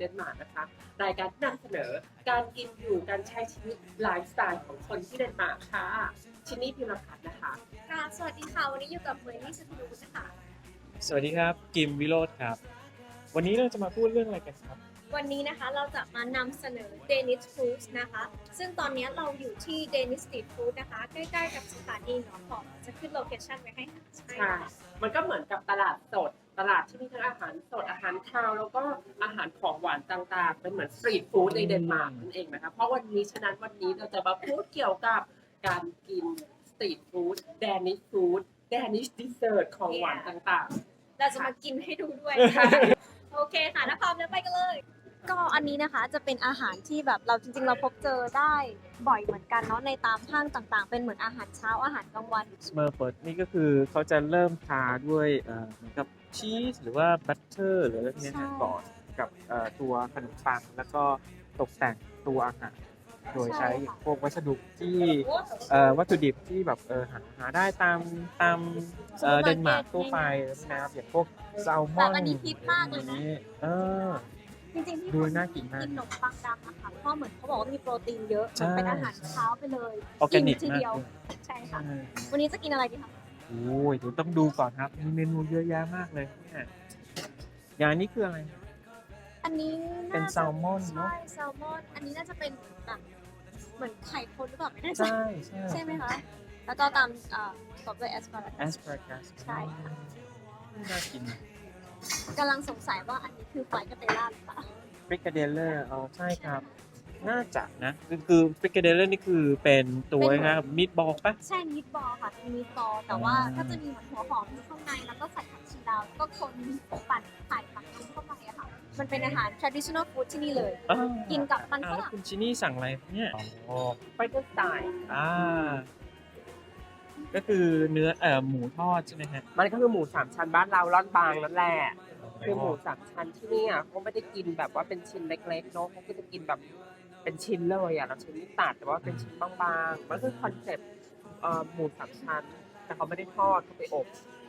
เดนมาร์กนะคะ รายการที่นำเสนอการกินอยู่การใช้ชีวิตไลฟ์สไตล์ของคนที่เดนมาร์กค่ะ ชินนี่พิมพ์พัฒน์นะคะค่ะสวัสดีค่ะ วันนี้อยู่กับเมย์นี่สตูดิโอนะคะสวัสดีครับกิมวิโรธครับ วันนี้เราจะมาพูดเรื่องอะไรกันครับ วันนี้นะคะเราจะมานำเสนอ Danish Foods นะคะ ซึ่งตอนนี้เราอยู่ที่ Danish Street Food นะคะ ใกล้ๆกับสถานีหนองหอมจะขึ้นโลเคชั่นไว้ให้ค่ะใช่มันก็เหมือนกับตลาดสด ตลาดที่มีทั้งอาหารสดอาหารคาว แล้วก็อาหารของหวานต่างๆ เป็นเหมือนสตรีทฟู้ดในเดนมาร์กนั่นเองนะคะเพราะวันนี้ฉะนั้นวันนี้เราจะมาพูดเกี่ยวกับการกินสตรีทฟู้ดแดนิชฟู้ดแดนิชดิเซอร์ตของหวานต่างเราจะมากินให้ดูด้วยๆค่ะโอเคค่ะถ้าพร้อมแล้วไปกันเลย ก็อันนี้นะคะจะเป็นอาหารที่แบบเราจริง ๆ เราพบเจอได้บ่อยเหมือนกันเนาะในตามห้างต่างๆ เป็นเหมือนอาหารเช้าอาหารกลางวัน สเมอร์เปิดนี่ก็คือเขาจะเริ่มทาด้วยเอ่อเหมือนกับ ชีสหรือว่าบัตเตอร์หรืออะไรพวกเนี้ยใช่นะก่อนกับเอ่อตัวขนมปังแล้วก็ตกแต่งตัวอาหารโดยใช้พวกวัสดุที่เอ่อวัตถุดิบที่แบบเออหาหาได้ตามตามเอ่อเดนมาร์กทั่วไปนะครับอย่างพวกแซลมอนแบบอันนี้ฮิตมากเลยนะ เออ จริงๆที่ดูคนน่ากินมากกินขนมปังดำนะคะเพราะเหมือนเขาบอกว่ามีโปรตีนเยอะใช่ มันเป็นอาหารเช้าไปเลยออร์แกนิกทีมากเดียวเลยใช่ค่ะใช่วันนี้จะกินอะไรดีคะ โอ้ยเดี๋ยวต้องดูก่อนครับ มีเมนูเยอะแยะมากเลยเนี่ยอย่างนี้คืออะไร อันนี้เป็นน่าจะแซลมอนเนอะ ใช่แซลมอน อันนี้น่าจะเป็นแบบเหมือนไข่คนหรือเปล่าไม่แน่ใจใช่ใช่ใช่ไหมคะ แล้วก็ตามเอ่อตบด้วยแอสพาราแอกัสสพารากัสใช่ค่ะ น่ากินกำลังสงสัยว่าอันนี้คือไฟกาเตล่าหรือเปล่า ฟริกาเดลเลอร์อ๋อใช่ครับ น่าจะนะ คือคือฟริกาเดลเลอร์นี่คือเป็นตัวนะครับมิดบอลปะใช่มิตบอลค่ะเป็นมิตบอลแต่ว่าอ่าก็จะมีเหมือนหัวหอมอยู่ข้างในแล้วก็ใส่ผักชีลาวแล้วก็คนปั่นไข่ผักนมเข้าไปอะค่ะ มันเป็นอาหาร traditional food ที่นี่เลยอ่ากินกับมันฝอ่าแล้วรั่งคุณชินี่สั่งอะไรเนี่ยอ๋อไปเดอร์สไตล์อ่าก็คือเนื้อเอ่อหมูทอดใช่ไหมฮะมันก็คือหมูสามชั้นบ้านเราล่อนบางนั่นแหละคือหมูสามชั้นที่เนี่ยเขาไม่ได้กินแบบว่าเป็นชิ้นเล็กๆเนาะเขาก็จะกินแบบ เป็นชิ้นเลยอะเราชิ้นไม่ตัดแต่ว่าเป็นชิ้นบางๆมันคือคอนเซ็ปต์เอ่อหมูสามชั้น แต่เขาไม่ได้ทอดเขาไปอบ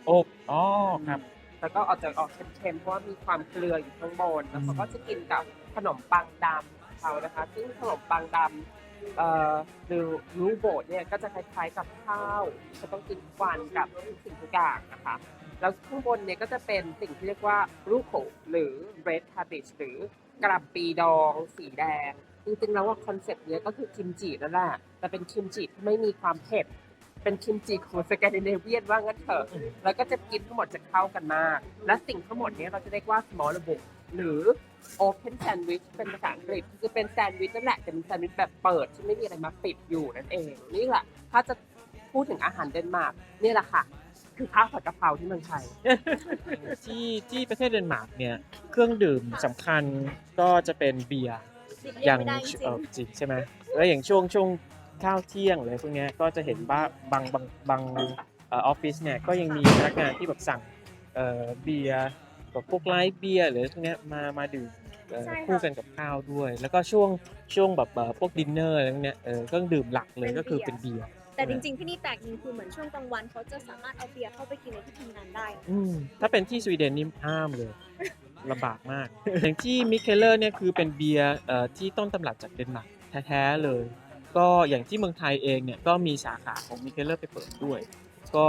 อบอ๋อครับ แล้วก็ออกจากออกเค็มๆเพราะว่ามีความเกลืออยู่ข้างบนแล้วเขาก็จะกินกับขนมปังดำของเขานะคะ ซึ่งขนมปังดำเอ่อหรือรูโบดเนี่ยก็จะคล้ายๆกับข้าวจะต้องกินควันกับทุกสิ่งทุกอย่างนะคะแล้วข้างบนเนี่ยก็จะเป็นสิ่งที่เรียกว่ารูโขหรือ red cabbage หรือกระหล่ำปีดองสีแดง จริงๆแล้วว่าคอนเซ็ปต์เนี้ยก็คือคิมจินั่นแหละแต่เป็นคิมจิที่ไม่มีความเผ็ด เป็นคิมจิของสแกนดิเนเวียนว่างั้นเถอะ แล้วก็จะกินทั้งหมดจะเข้ากันมาก และสิ่งทั้งหมดนี้เราจะเรียกว่า small book หรือ open sandwich เป็นภาษาอังกฤษคือเป็นแซนด์วิชนั่นแหละแต่เป็นแซนด์วิชแบบเปิดที่ไม่มีอะไรมาปิดอยู่นั่นเอง นี่แหละถ้าจะพูดถึงอาหารเดนมาร์กนี่แหละค่ะคือข้าวผัดกะเพราที่เมืองไทยที่ที่ประเทศเดนมาร์กเนี่ยเครื่องดื่มสำคัญก็จะเป็นเบียร์ อเลี่ยย่างงไม่ได้จริงเออจริงใช่ไหมแล้วอย่างช่วงช่วงข้าวเที่ยงอะไรพวกเนี้ยก็จะเห็นว่าบางบางบางเออออฟฟิศเนี่ยก็ยังมีพนักงานที่แบบสั่งเอ่อเบียร์แบบพวกไลท์เบียร์หรือพวกเนี้ยมามาดื่มเอ่อคู่กันกับข้าวด้วย แล้วก็ช่วงช่วงแบบเอ่อพวกดินเนอร์อะไรพวกเนี้ยเออเครื่องดื่มหลักเลยก็คือเป็นเบียร์แต่จริงๆที่นี่แปลกจริงคือเหมือนช่วงกลางวันเขาจะสามารถเอาเบียร์เข้าไปกินในที่ทำงานได้ อืมถ้าเป็นที่สวีเดนนี่ห้ามเลย ลำบากมาก อย่างที่มิเคเลอร์เนี่ยคือเป็นเบียร์ที่ต้นตำรับจากเดนมาร์กแท้ๆเลย ก็อย่างที่เมืองไทยเองเนี่ยก็มีสาขาของมิเคเลอร์ไปเปิดด้วย ก็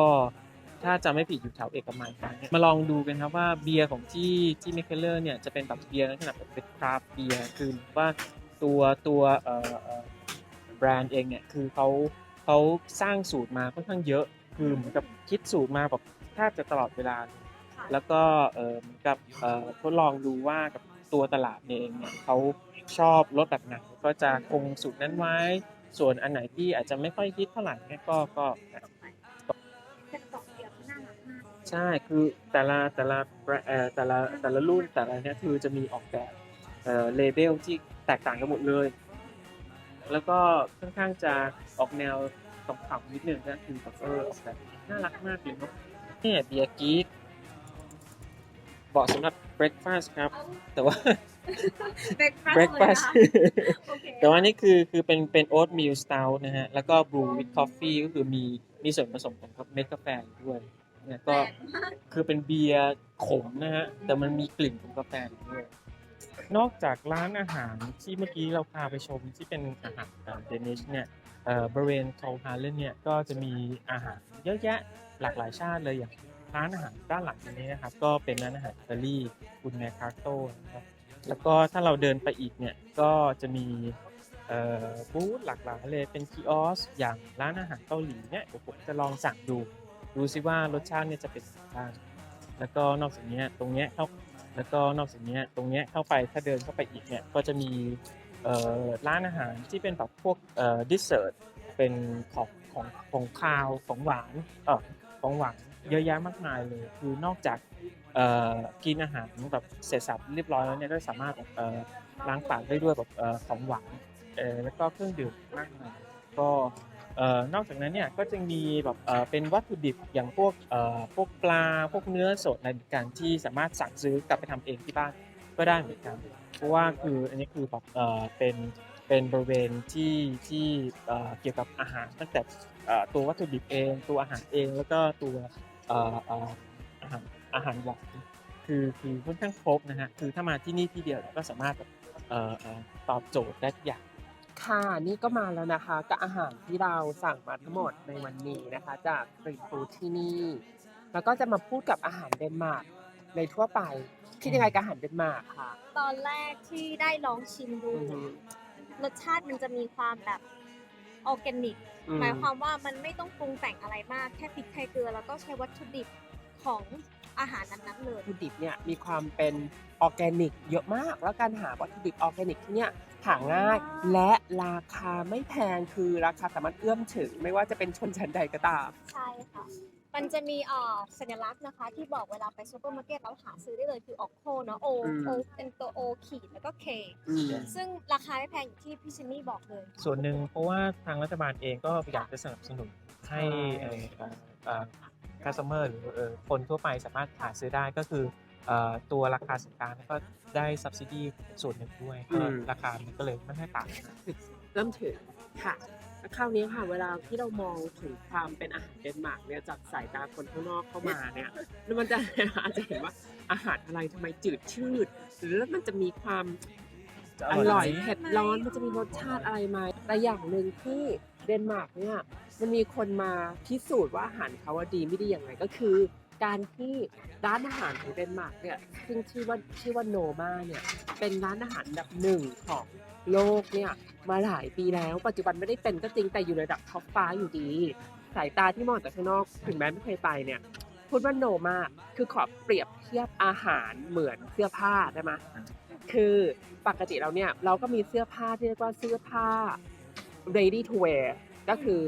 ถ้าจะไม่ผิดอยู่แถวเอกมัยนะมาลองดูกันครับว่าเบียร์ของที่ที่มิเคเลอร์เนี่ยจะเป็นแบบเบียร์ลักษณะแบบเป็นคราฟเบียร์คือว่าตัวตัวแบรนด์เองเนี่ยคือเขาเขาสร้างสูตรมาค่อนข้างเยอะ คือเหมือนกับคิดสูตรมาแบบแทบจะตลอดเวลา แล้วก็เออเหมือนกับเออทดลองดูว่ากับตัวตลาดเองเนี่ยเขาชอบรสแบบไหนก็จะคงสูตรนั้นไว้ ส่วนอันไหนที่อาจจะไม่ค่อยฮิตเท่าไหร่เนี่ยก็ก็ตกเบียร์น่ารักมากใช่คือแต่ละแต่ละแบรเอ่อแต่ละแต่ละรุ่นแต่ละเนี่ยคือจะมีออกแบบเอ่อเลเบลที่แตกต่างกันหมดเลย แล้วก็ค่อนข้างจะออกแนวขำๆนิดนึงนะคือแบบเออออกแบบน่ารักมากเลยเนาะเนี่ยเบียร์กีก เหมาะสำหรับเบร a ฟาสครับ แต่ว่าเบรกฟาส breakfast โอเคแต่ว่านี่คือคือเป็นเป็นโอ๊ตมิลสต u ท์นะฮะ แล้วก็บรูวิ t คอฟฟี่ก็คือมีมีส่วนผสมของเม็ดกาแฟอยู่ด้วยเนี่ยแปลก็กมากคือเป็นเบียร์ขมนะฮะ แต่มันมีกลิ่นของกาแฟอยู่ด้วยนอกจากร้านอาหารที่เมื่อกี้เราพาไปชมที่เป็นอาหารเดนิชเนี่ยเอ่อบริเวณโทฮาเลนเนี่ยก็จะมีอาหารเยอะแยะหลากหลายชาติเลยอย่าง ร้านอาหารด้านหลังนี้นะครับ ก็เป็นร้านอาหารอิตาลีกุนเนคาโตนะครับแล้วก็ถ้าเราเดินไปอีกเนี่ยก็จะมีบูธหลากหลายเลยเป็นคีออสอย่างร้านอาหารเกาหลีเนี่ยเดี๋ยวผมจะลองสั่งดู ดูซิว่ารสชาติเนี่ยจะเป็นยังไงแล้วก็นอกจากนี้ตรงเนี้ยเข้าแล้วก็นอกจากนี้ตรงเนี้ยเข้าไปถ้าเดินเข้าไปอีกเนี่ยก็จะมีร้านอาหารที่เป็นแบบพวกดิสเซอร์ตเป็นของของของคาวของหวานเออของหวาน เยอะแยะมากมายเลย คือนอกจากกินอาหารแบบเสร็จสับเรียบร้อยแล้วเนี่ยก็สามารถแบบล้างปากได้ด้วยแบบของหวานแล้วก็เครื่องดื่มมากมายก็นอกจากนั้นเนี่ยก็จะมีแบบเป็นวัตถุดิบอย่างพวกพวกปลาพวกเนื้อสดอะไรเหมือนกันที่สามารถสั่งซื้อกลับไปทำเองที่บ้านก็ได้เหมือนกัน เพราะว่าคืออันนี้คือแบบเป็นเป็นบริเวณที่ที่เกี่ยวกับอาหารตั้งแต่ตัววัตถุดิบเอง ตัวอาหารเองแล้วก็ตัว อ่อเอ่ออาหารอาหารหวานคือคือค่อนข้างครบนะฮะคือถ้ามาที่นี่ที่เดียวเนี่ยก็สามารถแบบเอ่อเอ่อตอบโจทย์ได้ทุกอย่างค่ะ นี่ก็มาแล้วนะคะกับอาหารที่เราสั่งมาทั้งหมดในวันนี้นะคะ จากสตรีทฟู้ดที่นี่ แล้วก็จะมาพูดกับอาหารเดนมาร์กในทั่วไปคิดยังไงกับอาหารเดนมาร์กคะตอนแรกที่ได้ลองชิมดูอือฮึรสชาติมันจะมีความแบบ ออร์แกนิก อืหมายความว่ามันไม่ต้องปรุงแต่งอะไรมาก แค่พริกไทยเกลือแล้วก็ใช้วัตถุดิบของอาหารนั้นๆเลย วัตถุดิบเนี่ยมีความเป็นออร์แกนิกเยอะมาก แล้วการหาวัตถุดิบออร์แกนิกที่เนี่ยหาง่ายและราคาไม่แพงคือราคาสามารถเอื้อมถึง ไม่ว่าจะเป็นชนชั้นใดก็ตาม ใช่ค่ะ มันจะมีเอ่อสัญลักษณ์นะคะ ที่บอกเวลาไปซูเปอร์มาร์เก็ตเราหาซื้อได้เลยคือออกโคเนาะโออืม โอเป็นตัวโอขีดแล้วก็เคอืม ซึ่งราคาไม่แพงอย่างที่พี่ชินนี่บอกเลย ส่วนหนึ่งเพราะว่าทางรัฐบาลเองก็อยากจะสนับสนุนให้เอ่อเอ่อเอ่อ customer หรือเอ่อคนทั่วไปสามารถหาซื้อได้ก็คือเอ่อตัวราคาสินค้าเนี่ยก็ได้ subsidy ส่วนหนึ่งด้วยก็ราคามันก็เลยไม่ค่อยต่างกันเริ่มถึงค่ะแล้ว คราวนี้ค่ะเวลาที่เรามองถึงความเป็นอาหารเดนมาร์กเนี่ยจากสายตาคนข้างนอกเข้ามาเนี่ยมันจะอาจจะเห็นว่าอาหารอะไรทำไมจืดชืด หรือมันจะมีความอร่อยเผ็ดร้อนมันจะมีรสชาติอะไรไหมแต่อย่างหนึ่งที่เดนมาร์กเนี่ยมันมีคนมาพิสูจน์ว่าอาหารเขาว่าดีไม่ดีอย่างไรก็คือ การที่ร้านอาหารของเดนมาร์กเนี่ยซึ่งชื่อว่าชื่อว่าโนมาเนี่ยเป็นร้านอาหารอันดับหนึ่งของโลกเนี่ย มาหลายปีแล้ว ปัจจุบันไม่ได้เป็นก็จริงแต่อยู่ในระดับท็อปฟ้าอยู่ดี สายตาที่มองจากข้างนอกถึงแม้ไม่เคยไปเนี่ยพูดว่าโนมากคือขอเปรียบเทียบอาหารเหมือนเสื้อผ้าได้ไหมคือปกติเราเนี่ยเราก็มีเสื้อผ้าที่เรียกว่าเสื้อผ้า ready to wear ก็คือ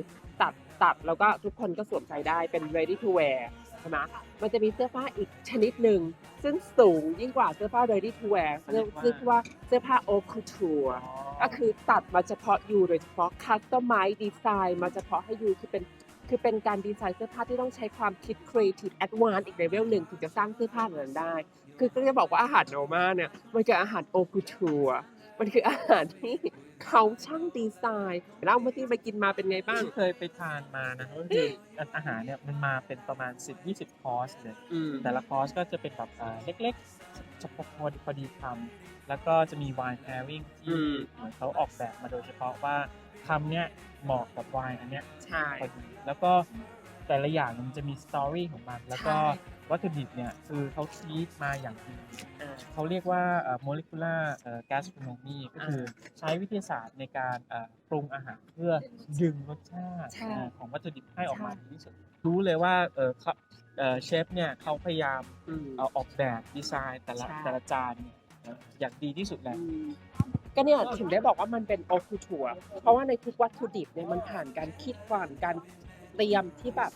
ตัดตัดแล้วก็ทุกคนก็สวมใส่ได้เป็น ready to wear ใช่ไหมมันจะมีเสื้อผ้าอีกชนิดหนึ่ง ซึ่งสูงยิ่งกว่าเสื้อผ้า ready to wear เรียกเรียกว่าเสื้อผ้า haute couture ก็คือตัดมาเฉพาะยูโดยเฉพาะ customize design มาเฉพาะให้ยูคือเป็นคือเป็นการดีไซน์เสื้อผ้าที่ต้องใช้ความคิด creative advance อีกเลเวลหนึ่งถึงจะสร้างเสื้อผ้าแบบนั้นได้ คือก็จะบอกว่าอาหารโนมาเนี่ยมันคืออาหารโอคูทัวมันคืออาหารที่ เขาช่างดีไซน์แล้วเมื่อที่ไปกินมาเป็นไงบ้าง ที่เคยไปทานมานะก็คืออาหารเนี่ยมันมาเป็นประมาณ 10-20 คอร์สเลยอืมแต่ละคอร์สก็จะเป็นแบบอ่าเล็กๆเฉพาะพอดีพอดีคำแล้วก็จะมี wine pairing ที่เหมือนเขาออกแบบมาโดยเฉพาะว่าคำเนี้ยเหมาะกับ wine อันเนี้ยใช่ พอดีแล้วก็แต่ละอย่างมันจะมีสตอรี่ของมัน แล้วก็ใช่ วัตถุดิบเนี่ยคือเขาคีดมาอย่างดีอ่าเขาเรียกว่าโมเลกุลาร์แกสโ o โนมีก็คือใช้วิทยาศาสตร์ในการเอ่อปรุงอาหารเพื่อดึงรสชาติใช่เอ่อของวัตถุดิบให้ออกมาใช่ดีที่สุดรู้เลยว่าเอ่อเขาเอ่อเชฟเนี่ยเขาพยายามอืมเอาออกแบบดีไซน์แต่ละใช่แต่ละจานเนี่ยเอ่ออย่างดีที่สุดแหละอืมก็เนี่ยถึงได้บอกว่ามันเป็นโอคูทัวเพราะว่าในทุกวัตถุดิบเนี่ยมันผ่านการคิดผ่านการเตรียมที่แบบ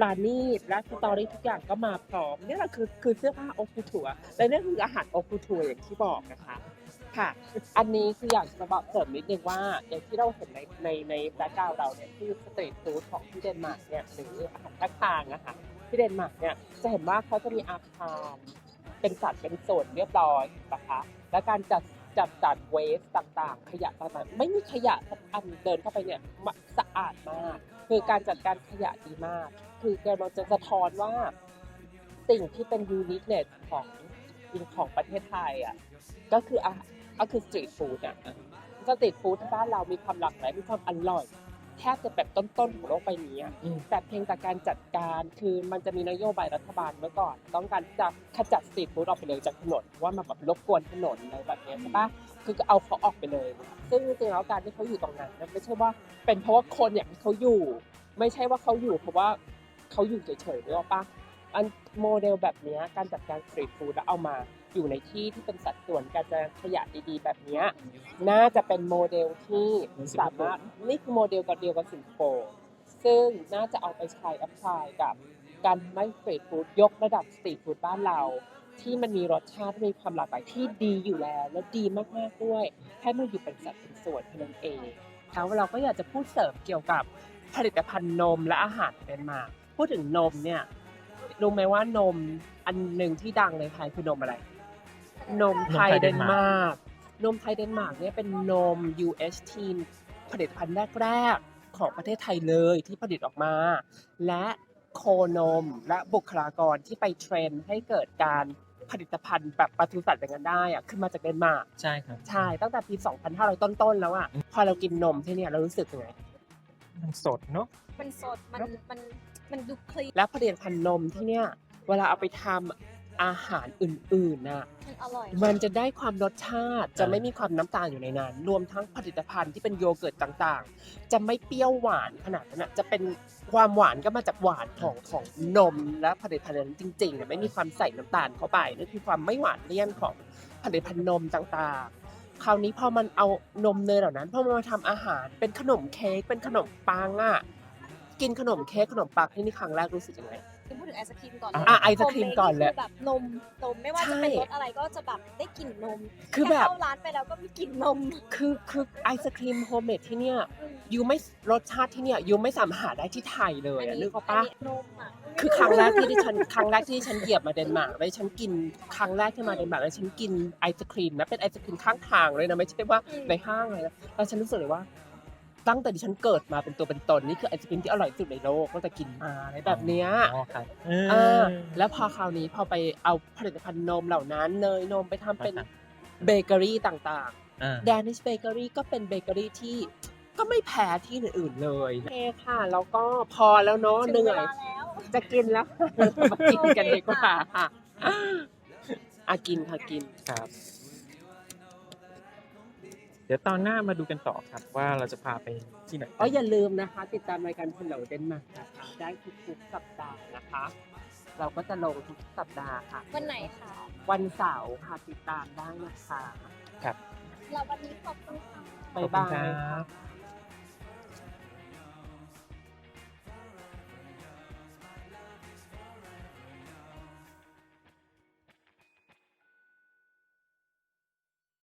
ปราณีตและสตอรี่ทุกอย่างก็มาพร้อมนี่แหละคือคือเสื้อผ้าโอคูทัวและนี่คืออาหารโอคูทัวอย่างที่บอกนะคะค่ะ อันนี้คืออยากจะบอกเสริมนิดนึงว่าอย่างที่เราเห็นในในในแบ็กกราวเราเนี่ยที่สตรีทฟู้ดของที่เดนมาร์กเนี่ยหรืออาหารภาคกลางนะคะที่เดนมาร์กเนี่ยจะเห็นว่าเขาจะมีอาคารเป็นสัดเป็นโซนเรียบร้อยนะคะและการจัดจัดจัดเวสต่างๆ ขยะต่างๆ ไม่มีขยะสักอันเดินเข้าไปเนี่ยสะอาดมาก คือการจัดการขยะดีมาก คือกำลังจะสะท้อนว่าสิ่งที่เป็นยูนิคเนสของของประเทศไทยอะก็คืออาก็คือสตรีทฟู้ดอะสตรีทฟู้ดที่บ้านเรามีความหลากหลายมีความอร่อยแทบจะแบบต้นๆของโลกใบนี้อะอืมแต่เพียงแต่การจัดการคือมันจะมีนโยบายรัฐบาลเมื่อก่อน ต้องการที่จะขจัดสตรีทฟู้ดออกไปเลยจากถนนเพราะว่ามันแบบรบกวนถนนอะไรแบบเนี้ยใช่ปะคือเอาเขาออกไปเลย ซึ่งจริงๆแล้วการที่เขาอยู่ตรงนั้นนะไม่ใช่ว่าเป็นเพราะว่าคนอยากให้เขาอยู่ ไม่ใช่ว่าเขาอยู่เพราะว่า เขาอยู่เฉยๆหรือเปล่าอันโมเดลแบบเนี้ยการจัดการสตรีทฟู้ดแล้วเอามาอยู่ในที่ที่เป็นสัดส่วนการจัดขยะดีๆ แบบเนี้ยน่าจะเป็นโมเดลที่สามารถนี่คือโมเดลกับเดียวกับสิงคโปร์ซึ่งน่าจะเอาไปใช้แอพพลายกับการทำให้สตรีทฟู้ดยกระดับสตรีทฟู้ดบ้านเรา ที่มันมีรสชาติที่มีความหลากหลายที่ดีอยู่แล้ว และดีมากๆด้วยให้มันอยู่เป็นสัดเป็นส่วนเท่านั้นเองแล้วเราก็อยากจะพูดเสริมเกี่ยวกับผลิตภัณฑ์นมและอาหารเดนมาร์ก พูดถึงนมเนี่ยรู้ไหมว่านมอันหนึ่งที่ดังในไทยคือนมอะไร นมไทยนมไทยเดเดนนมามาร์ร์กนมไทยเดนมาร์กเนี่ยเป็นนม UHT ผลิตภัณฑ์แรกๆของประเทศไทยเลยที่ผลิตออกมา และโคนมและบุคลากรที่ไปเทรนให้เกิดการผลิตภัณฑ์แบบปศุสัตว์อย่างนั้นได้อะคือมาจากเดนมาร์กใช่ครับใช่ตั้งแต่ปี 2500 ต้นๆแล้วอะพอเรากินนมที่เนี่ยเรารู้สึกยังไงมันสดเนาะมันสดมันมัน มันดูคลีนและผลิตภัณฑ์นมที่เนี่ย เวลาเอาไปทำอาหารอื่นๆน่ะ มันอร่อยมันจะได้ความรสชาติจะไม่มีความน้ำตาลอยู่ในนั้น รวมทั้งผลิตภัณฑ์ที่เป็นโยเกิร์ตต่างๆ จะไม่เปรี้ยวหวานขนาดนั้นนะจะเป็นความหวานก็มาจากหวานของของนมและผลิตภัณฑ์นั้นจริงๆเนี่ยไม่มีความใส่น้ำตาลเข้าไปนั่นคือความไม่หวานเลี่ยนของผลิตภัณฑ์นมต่างๆ คราวนี้พอมันเอานมเนยเหล่านั้นพอมันมาทำอาหารเป็นขนมเค้กเป็นขนมปังอะ กินขนมเค้กขนมปังที่นี่ครั้งแรกรู้สึกยังไง คือพูดถึงไอศครีมก่อนอะไอศกรีมก่อนเลยคือแบบนมนมไม่ว่าจะเป็นรสอะไรก็จะแบบได้กลิ่นนมคือแบบค่เข้าร้านไปแล้วก็มีกลิ่นนม คือคือไอศครีมโฮมเมดที่เนี่ยอืมยูไม่รสชาติที่เนี่ยยูไม่สามารถหาได้ที่ไทยเลยอะนึกออกปะนนี้นมอะคือครั้งแรกที่ดิฉันครั้งแรกที่ดิฉันเหยียบมาเดนมาร์กแล้วฉันกินครั้งแรกที่มาเดนมาร์กแล้วฉันกินไอศครีมนะเป็นไอศครีมข้างทางเลยนะไม่ใช่ว่าในห้างเลยนะแล้วฉันรู้สึกเลยว่า ตั้งแต่ดิฉันเกิดมาเป็นตัวเป็นตนนี่คือไอศครีมที่อร่อยที่สุดในโลกตั้งแต่กินมาอะไรแบบเนี้ยอ๋อครับเออแล้วพอคราวนี้พอไปเอาผลิตภัณฑ์นมเหล่านั้นเนยนมไปทำเป็นครับเบเกอรี่ต่างๆอ่า d a n i s h Bakery ก็เป็นเบเกอรี่ที่ก็ไม่แพ้ที่อื่นๆเลยโอเคค่ะ แล้วก็พอแล้วเนาะถึเหงเวนื่อยลาแล้วจะกินแล้วมากินกันดีกว่าค่ะอากินค่ะกินครับเดี๋ยวตอนหน้ามาดูกันต่อครับว่าเราจะพาไปที่ไหนก็อย่าลืมนะคะ ติดตามรายการพลเหลเดนมาร์กนะคะได้ทุกๆสัปดาห์นะคะ เราก็จะลงทุกสัปดาห์ค่ะ วันไหนคะวันเสาร์ค่ะติดตามได้นะคะเราวันนี้ขอบคุณค่ะ บ๊ายบายขอบคุณครัค่ะ บ